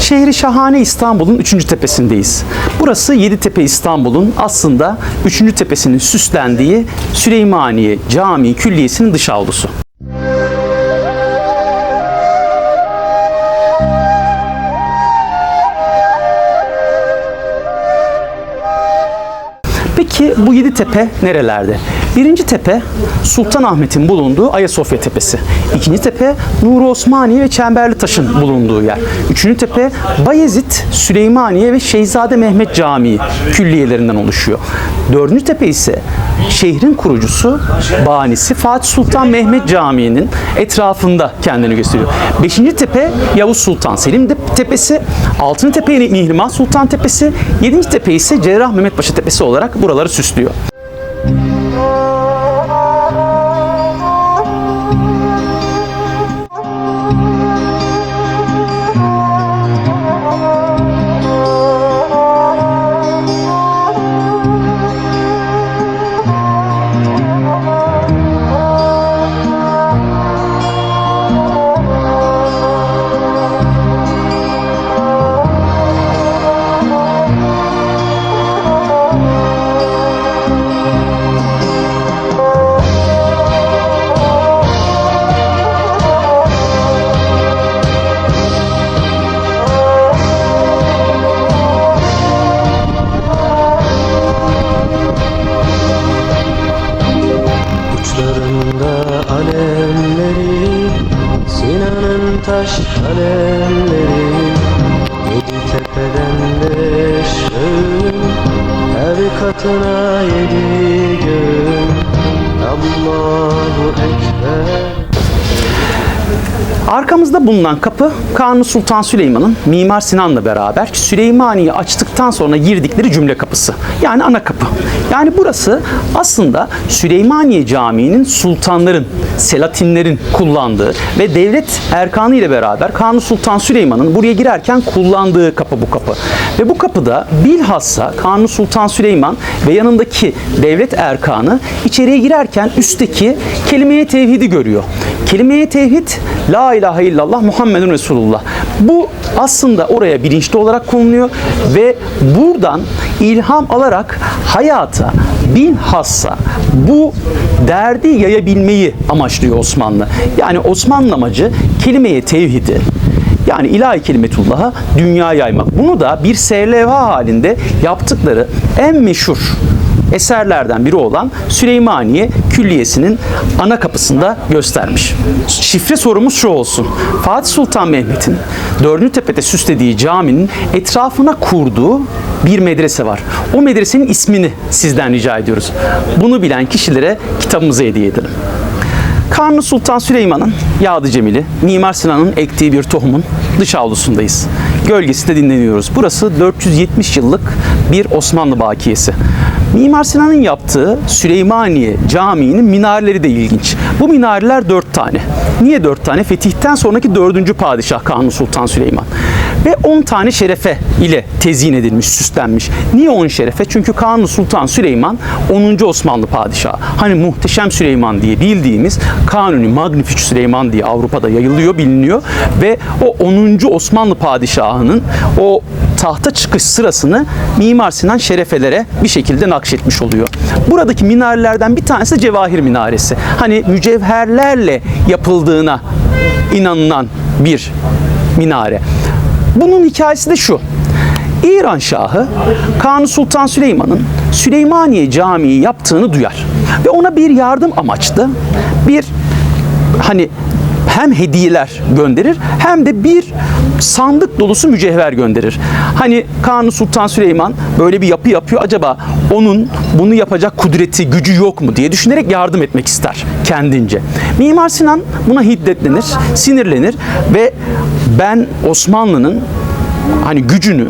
Şehri şahane İstanbul'un 3. tepesindeyiz. Burası Yeditepe İstanbul'un aslında 3. tepesinin süslendiği Süleymaniye Camii Külliyesi'nin dış avlusu. Peki bu yedi tepe nerelerde? Birinci tepe Sultanahmet'in bulunduğu Ayasofya Tepesi. İkinci tepe Nuri Osmaniye ve Çemberli Taş'ın bulunduğu yer. Üçüncü tepe Bayezid, Süleymaniye ve Şeyzade Mehmet Camii külliyelerinden oluşuyor. Dördüncü tepe ise şehrin kurucusu, banisi Fatih Sultan Mehmet Camii'nin etrafında kendini gösteriyor. Beşinci tepe Yavuz Sultan Selim Tepesi, altıncı tepe Mihrimah Sultan Tepesi, yedinci tepe ise Cerrah Mehmet Paşa Tepesi olarak buraları süslüyor. 我不爱。Arkamızda bulunan kapı Kanuni Sultan Süleyman'ın Mimar Sinan'la beraber Süleymaniye açtıktan sonra girdikleri cümle kapısı. Yani ana kapı. Yani burası aslında Süleymaniye Camii'nin sultanların, Selatinlerin kullandığı ve devlet erkanı ile beraber Kanuni Sultan Süleyman'ın buraya girerken kullandığı kapı bu kapı. Ve bu kapıda bilhassa Kanuni Sultan Süleyman ve yanındaki devlet erkanı içeriye girerken üstteki kelimeye tevhidi görüyor. Kelimeye tevhid La ilahe illallah Muhammedun Resulullah. Bu aslında oraya bilinçli olarak konuluyor ve buradan ilham alarak hayata bilhassa bu derdi yayabilmeyi amaçlıyor Osmanlı. Yani Osmanlı amacı kelimeye tevhidi yani ilahi kelimetullah'a dünya yaymak. Bunu da bir serlevha halinde yaptıkları en meşhur eserlerden biri olan Süleymaniye Külliyesi'nin ana kapısında göstermiş. Şifre sorumuz şu olsun. Fatih Sultan Mehmet'in 4. tepede süslediği caminin etrafına kurduğu bir medrese var. O medresenin ismini sizden rica ediyoruz. Bunu bilen kişilere kitabımızı hediye edelim. Kanuni Sultan Süleyman'ın Yağdı Cemili, Mimar Sinan'ın ektiği bir tohumun dış avlusundayız. Gölgesinde dinleniyoruz. Burası 470 yıllık bir Osmanlı bakiyesi. Mimar Sinan'ın yaptığı Süleymaniye Camii'nin minareleri de ilginç. Bu minareler dört tane. Niye dört tane? Fetihten sonraki dördüncü padişah Kanuni Sultan Süleyman. Ve 10 tane şerefe ile tezyin edilmiş, süslenmiş. Niye 10 şerefe? Çünkü Kanuni Sultan Süleyman 10. Osmanlı padişahı. Hani Muhteşem Süleyman diye bildiğimiz Kanuni Magnific Süleyman diye Avrupa'da yayılıyor, biliniyor. Ve o 10. Osmanlı padişahının o tahta çıkış sırasını Mimar Sinan şerefelere bir şekilde nakşetmiş oluyor. Buradaki minarelerden bir tanesi Cevahir Minaresi. Hani mücevherlerle yapıldığına inanılan bir minare. Bunun hikayesi de şu. İran Şahı Kanuni Sultan Süleyman'ın Süleymaniye Camii yaptığını duyar ve ona bir yardım amaçlı bir hani hem hediyeler gönderir hem de bir sandık dolusu mücevher gönderir. Hani Kanuni Sultan Süleyman böyle bir yapı yapıyor. Acaba onun bunu yapacak kudreti, gücü yok mu diye düşünerek yardım etmek ister kendince. Mimar Sinan buna hiddetlenir, sinirlenir ve ben Osmanlı'nın hani gücünü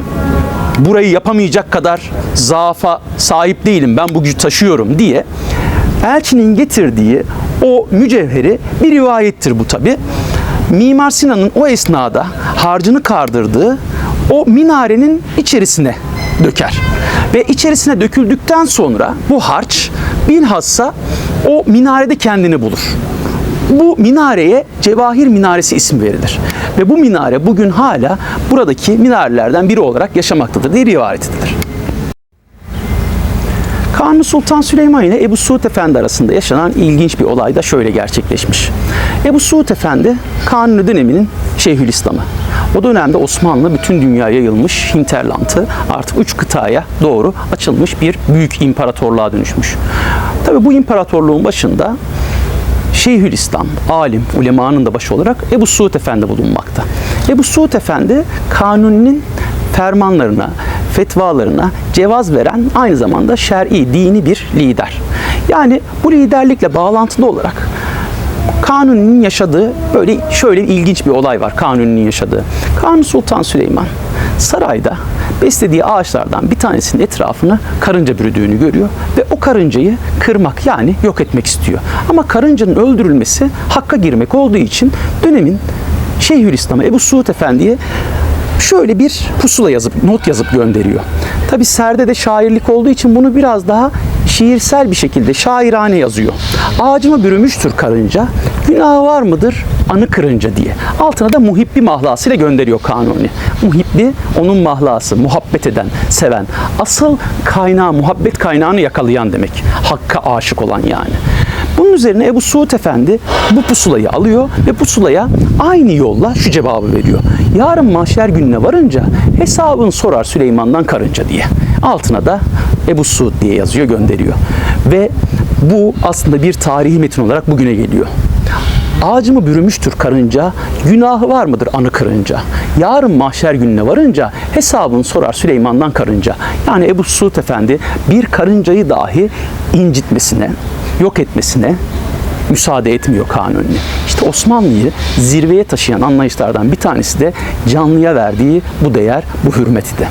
burayı yapamayacak kadar zaafa sahip değilim. Ben bu gücü taşıyorum diye elçinin getirdiği o mücevheri bir rivayettir bu tabi. Mimar Sinan'ın o esnada harcını kardırdığı o minarenin içerisine döker. Ve içerisine döküldükten sonra bu harç bilhassa o minarede kendini bulur. Bu minareye Cevahir Minaresi ismi verilir. Ve bu minare bugün hala buradaki minarelerden biri olarak yaşamaktadır diye rivayet edilir. Kanuni Sultan Süleyman ile Ebu Suud Efendi arasında yaşanan ilginç bir olay da şöyle gerçekleşmiş. Ebu Suud Efendi Kanuni döneminin Şeyhülislam'ı. O dönemde Osmanlı bütün dünyaya yayılmış hinterlantı artık üç kıtaya doğru açılmış bir büyük imparatorluğa dönüşmüş. Tabi bu imparatorluğun başında Şeyhülislam, alim, ulemanın da başı olarak Ebu Suud Efendi bulunmakta. Ebu Suud Efendi kanuninin fermanlarına, fetvalarına cevaz veren aynı zamanda şer'i, dini bir lider. Yani bu liderlikle bağlantılı olarak Kanuni'nin yaşadığı böyle şöyle ilginç bir olay var Kanuni'nin yaşadığı. Kanuni Sultan Süleyman sarayda beslediği ağaçlardan bir tanesinin etrafını karınca bürüdüğünü görüyor ve o karıncayı kırmak yani yok etmek istiyor. Ama karıncanın öldürülmesi hakka girmek olduğu için dönemin Şeyhülislam'a Ebu Suud Efendi'ye şöyle bir pusula yazıp not yazıp gönderiyor. Tabi serde de şairlik olduğu için bunu biraz daha şiirsel bir şekilde şairane yazıyor. Ağacıma bürümüştür karınca, günahı var mıdır anı kırınca diye. Altına da muhibbi mahlasıyla gönderiyor Kanuni. Muhibbi onun mahlası, muhabbet eden, seven. Asıl kaynağı, muhabbet kaynağını yakalayan demek. Hakka aşık olan yani. Bunun üzerine Ebu Suud Efendi bu pusulayı alıyor ve pusulaya aynı yolla şu cevabı veriyor. Yarın mahşer gününe varınca hesabını sorar Süleyman'dan karınca diye. Altına da Ebu Suud diye yazıyor gönderiyor. Ve bu aslında bir tarihi metin olarak bugüne geliyor. Ağacımı bürümüştür karınca, günahı var mıdır anı kırınca? Yarın mahşer gününe varınca hesabını sorar Süleyman'dan karınca. Yani Ebu Suud Efendi bir karıncayı dahi incitmesine, yok etmesine müsaade etmiyor kanuni. İşte Osmanlı'yı zirveye taşıyan anlayışlardan bir tanesi de canlıya verdiği bu değer, bu hürmet idi.